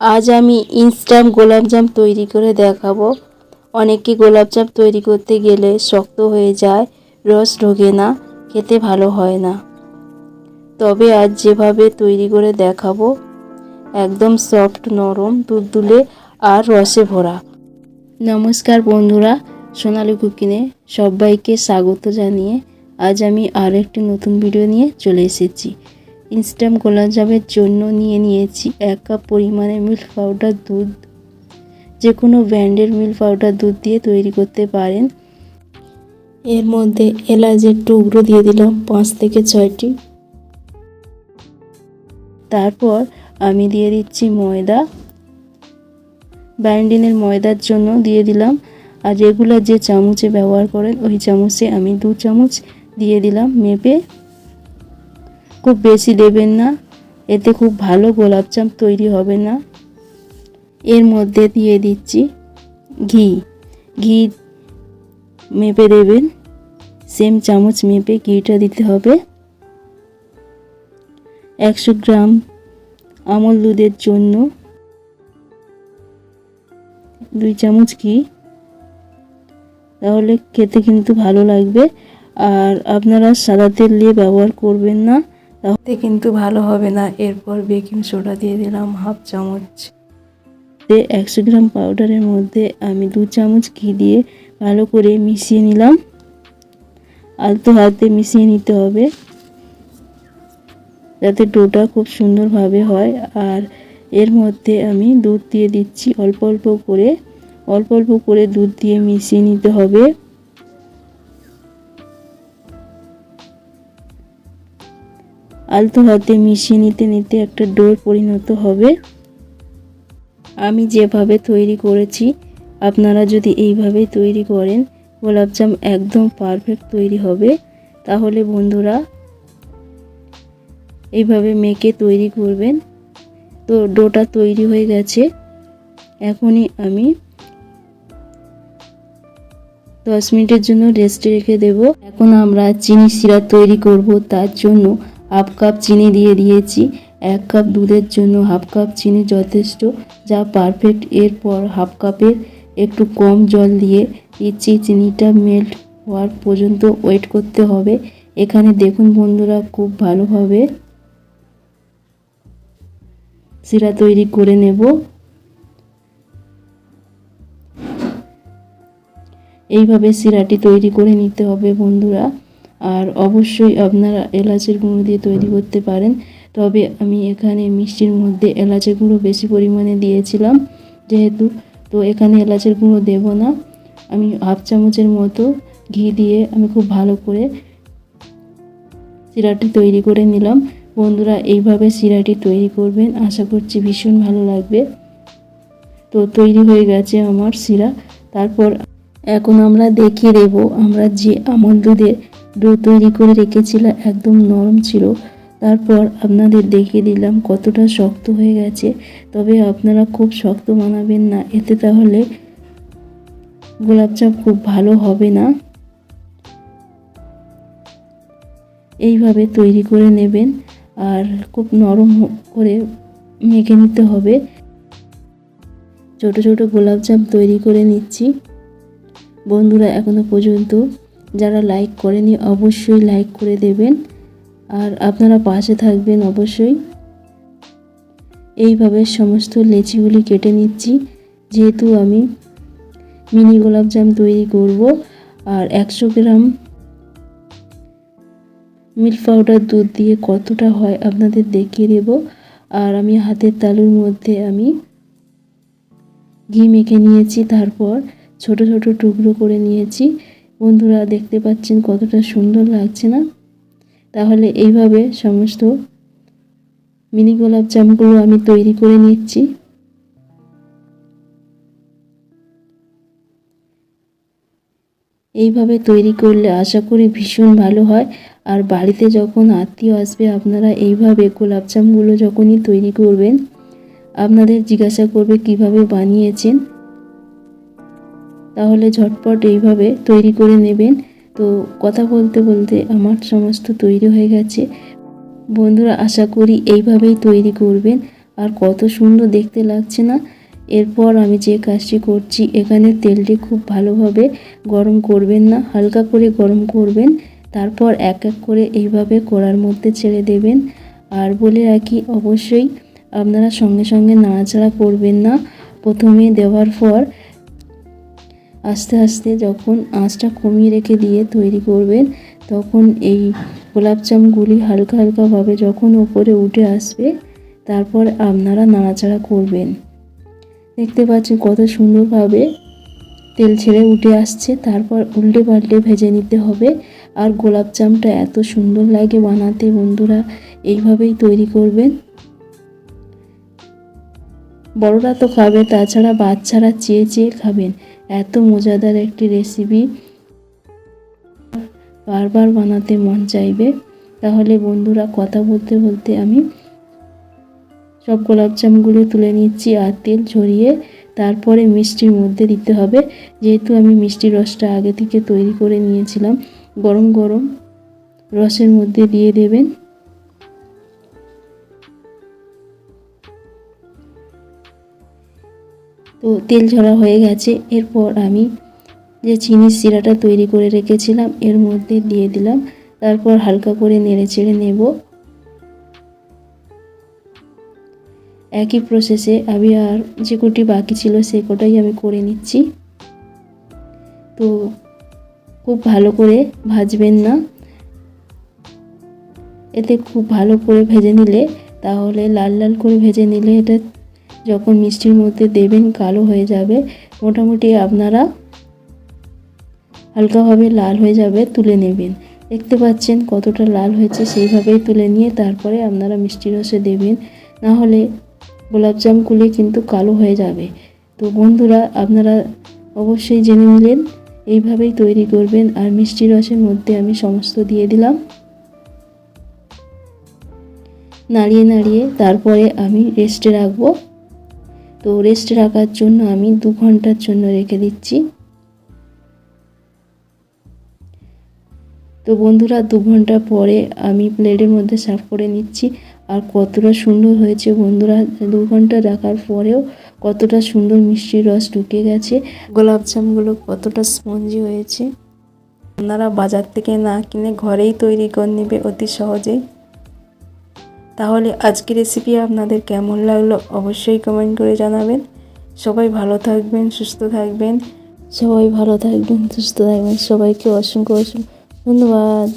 আজ আমি ইনস্ট্যান্ট গোলাপজাম তৈরি করে দেখাবো। অনেকে গোলাপজাম তৈরি করতে গেলে শক্ত হয়ে যায়, রস ঢোকে না, খেতে ভালো হয় না। তবে আজ যেভাবে তৈরি করে দেখাবো, একদম সফট নরম, দুলদুলে আর রসে ভরা। নমস্কার বন্ধুরা, সোনালি কুকিনে সবাইকে স্বাগত জানিয়ে আজ আমি আর একটি নতুন ভিডিও নিয়ে চলে এসেছি। ইনস্ট্যান্ট গোলাপজামের জন্য নিয়ে নিয়েছি এক কাপ পরিমাণে মিল্ক পাউডার দুধ যে কোনো ব্র্যান্ডের মিল্ক পাউডার দুধ দিয়ে তৈরি করতে পারেন। এর মধ্যে এলাচের টুকরো দিয়ে দিলাম পাঁচ থেকে ছয়টি। তারপর আমি দিয়ে দিচ্ছি ময়দা। ব্যান্ডিনের ময়দার জন্য দিয়ে দিলাম। আর রেগুলার যে চামচে ব্যবহার করেন, ওই চামচে আমি দু চামচ দিয়ে দিলাম মেপে। খুব বেশি দেবেন না। এতে খুব ভালো গোলাপজাম তৈরি হবে না। এর মধ্যে দিয়ে দিচ্ছি ঘি। ঘি মেপে দেবেন। সেম চামচ মেপে ঘিটা দিতে হবে। একশো গ্রাম আমল দুধের জন্য দুই চামচ ঘি। তাহলে খেতে কিন্তু ভালো লাগবে। আর আপনারা সাদা তেল দিয়ে ব্যবহার করবেন না। তাহলে কিন্তু ভালো হবে না। এরপর বেকিং সোডা দিয়ে দিলাম হাফ চামচ। একশো গ্রাম পাউডারের মধ্যে আমি দু চামচ ঘি দিয়ে ভালো করে মিশিয়ে নিলাম। আলতো হাতে মিশিয়ে নিতে হবে। যাতে ডোটা খুব সুন্দরভাবে হয়। আর এর মধ্যে আমি দুধ দিয়ে দিচ্ছি। অল্প অল্প করে, অল্প অল্প করে দুধ দিয়ে মিশিয়ে নিতে হবে। আলতো হাতে মিশিয়ে নিতে নিতে একটা ডোর পরিণত হবে। আমি যেভাবে তৈরি করেছি, আপনারা যদি এইভাবে তৈরি করেন, গোলাপজাম একদম পারফেক্ট তৈরি হবে। তাহলে বন্ধুরা, এইভাবে মেখে তৈরি করবেন। তো ডোটা তৈরি হয়ে গেছে। এখনই আমি দশ মিনিটের জন্য রেস্টে রেখে দেব। এখন আমরা চিনি সিরা তৈরি করব তার জন্য। হাফ কাপ চিনি দিয়ে দিয়েছি। এক কাপ দুধের জন্য হাফ কাপ চিনি যথেষ্ট, যা পারফেক্ট এরপর হাফ কাপের একটু কম জল দিয়ে দিচ্ছি। চিনিটা মেল্ট হওয়ার পর্যন্ত ওয়েট করতে হবে। এখানে দেখুন বন্ধুরা, খুব ভালোভাবে সিরা তৈরি করে নেব। এইভাবে সিরাটি তৈরি করে নিতে হবে বন্ধুরা। আর অবশ্যই আপনারা এলাচের গুঁড়ো দিয়ে তৈরি করতে পারেন। তবে আমি এখানে মিষ্টির মধ্যে এলাচের গুঁড়ো বেশি পরিমাণে দিয়েছিলাম যেহেতু তো এখানে এলাচের গুঁড়ো দেব না। আমি হাফ চামচের মতো ঘি দিয়ে আমি খুব ভালো করে সিরাটি তৈরি করে নিলাম। বন্ধুরা এইভাবে সিরাটি তৈরি করবেন আশা করছি ভীষণ ভালো লাগবে। তো তৈরি হয়ে গেছে আমার সিরা। তারপর এখন আমরা দেখিয়ে দেব আমরা যে আমল দুধের ডো তৈরি করে রেখেছিলাম একদম নরম ছিল। তারপর আপনাদের দেখিয়ে দিলাম কতটা শক্ত হয়ে গেছে। তবে আপনারা খুব শক্ত বানাবেন না, এতে তাহলে গোলাপজাম খুব ভালো হবে না। এইভাবে তৈরি করে নেবেন আর খুব নরম করে মেখে নিতে হবে। ছোট ছোট গোলাপজাম তৈরি করে নিচ্ছি। বন্ধুরা, এখনও পর্যন্ত যারা লাইক করেনি অবশ্যই লাইক করে দেবেন। আর আপনারা পাশে থাকবেন অবশ্যই। এইভাবে সমস্ত লেচিগুলি কেটে নিচ্ছি। যেহেতু আমি মিনি গোলাপজাম তৈরি করব, আর একশো গ্রাম মিল্ক পাউডার দুধ দিয়ে কতটা হয় আপনাদের দেখিয়ে দেব। আর আমি হাতের তালুর মধ্যে আমি ঘি মেখে নিয়েছি, তারপর ছোট ছোট টুকরো করে নিয়েছি। বন্ধুরা দেখতে পাচ্ছেন কতটা সুন্দর লাগছে না? তাহলে এইভাবে সমস্ত মিনি গোলাপ জামগুলো আমি তৈরি করে নিচ্ছি। এইভাবে তৈরি করলে আশা করি ভীষণ ভালো হয়। আর বাড়িতে যখন আত্মীয় আসবে, আপনারা এইভাবে গোলাপজামগুলো যখনই তৈরি করবেন, আপনাদের জিজ্ঞাসা করবে কীভাবে বানিয়েছেন। তাহলে ঝটপট এইভাবে তৈরি করে নেবেন। তো কথা বলতে বলতে আমার সমস্ত তৈরি হয়ে গেছে। বন্ধুরা, আশা করি এইভাবেই তৈরি করবেন। আর কত সুন্দর দেখতে লাগছে না? এরপর আমি যে কাজটি করছি, এখানে তেলটি খুব ভালোভাবে গরম করবেন না, হালকা করে গরম করবেন। তারপর এক এক করে এইভাবে কড়ার মধ্যে ছেড়ে দেবেন। আর বলে রাখি, অবশ্যই আপনারা সঙ্গে সঙ্গে নাড়াচাড়া করবেন না। প্রথমে দেওয়ার পর আস্তে আস্তে যখন আঁচটা কমিয়ে রেখে দিয়ে তৈরি করবেন, তখন এই গোলাপজামগুলি হালকা হালকাভাবে যখন ওপরে উঠে আসবে, তারপর আপনারা নাড়াচাড়া করবেন। দেখতে পাচ্ছেন কত সুন্দরভাবে তেল ছেড়ে উঠে আসছে, তারপর উল্টে পাল্টে ভেজে নিতে হবে। আর গোলাপজামটা এত সুন্দর লাগে বানাতে, বন্ধুরা, এইভাবেই তৈরি করবেন। বড়রা তো খাবে, তাছাড়া বাচ্চারা চেয়ে চেয়ে খাবেন। এত মজাদার একটি রেসিপি বারবার বানাতে মন চাইবে। তাহলে বন্ধুরা কথা বলতে বলতে আমি সব গোলাপজামগুলো তুলে নিচ্ছি আর তেল ঝরিয়ে তারপরে মিষ্টির মধ্যে দিতে হবে। যেহেতু আমি মিষ্টির রসটা আগে থেকে তৈরি করে নিয়েছিলাম, গরম গরম রসের মধ্যে দিয়ে দেবেন। তো তেল ঝরা হয়ে গেছে। এরপর আমি যে চিনির শিরাটা তৈরি করে রেখেছিলাম, এর মধ্যে দিয়ে দিলাম। তারপর হালকা করে নেড়ে চেড়ে নেব। একই প্রসেসে আমি আর যে কটি বাকি ছিল, সে কটাই আমি করে নিচ্ছি। তো খুব ভালো করে ভাজবেন না। এতে খুব ভালো করে ভেজে নিলে, তাহলে লাল লাল করে ভেজে নিলে এটা যখন মিষ্টির মধ্যে দেবেন, কালো হয়ে যাবে। মোটামুটি আপনারা হালকাভাবে লাল হয়ে যাবে, তুলে নেবেন। দেখতে পাচ্ছেন কতটা লাল হয়েছে, সেইভাবেই তুলে নিয়ে তারপরে আপনারা মিষ্টি রসে দেবেন। না হলে গোলাপজামগুলি কিন্তু কালো হয়ে যাবে। তো বন্ধুরা, আপনারা অবশ্যই জেনে নিলেন, এইভাবেই তৈরি করবেন। আর মিষ্টি রসের মধ্যে আমি সমস্ত দিয়ে দিলাম। নাড়িয়ে নাড়িয়ে তারপরে আমি রেস্টে রাখব। তো রেস্ট রাখার জন্য আমি দু ঘণ্টার জন্য রেখে দিচ্ছি। তো বন্ধুরা, দু ঘণ্টা পরে আমি প্লেটের মধ্যে সার্ভ করে নিচ্ছি। আর কতটা সুন্দর হয়েছে বন্ধুরা, দু ঘণ্টা রাখার পরেও কতটা সুন্দর মিষ্টির রস ঢুকে গেছে। গোলাপজামগুলো কতটা স্পঞ্জি হয়েছে। আপনারা বাজার থেকে না কিনে ঘরেই তৈরি করে নেবে অতি সহজেই। তাহলে আজকের রেসিপি আপনাদের কেমন লাগল অবশ্যই কমেন্ট করে জানাবেন। সবাই ভালো থাকবেন, সুস্থ থাকবেন। সবাই ভালো থাকবেন, সুস্থ থাকবেন। সবাইকে অসংখ্য অসংখ্য ধন্যবাদ।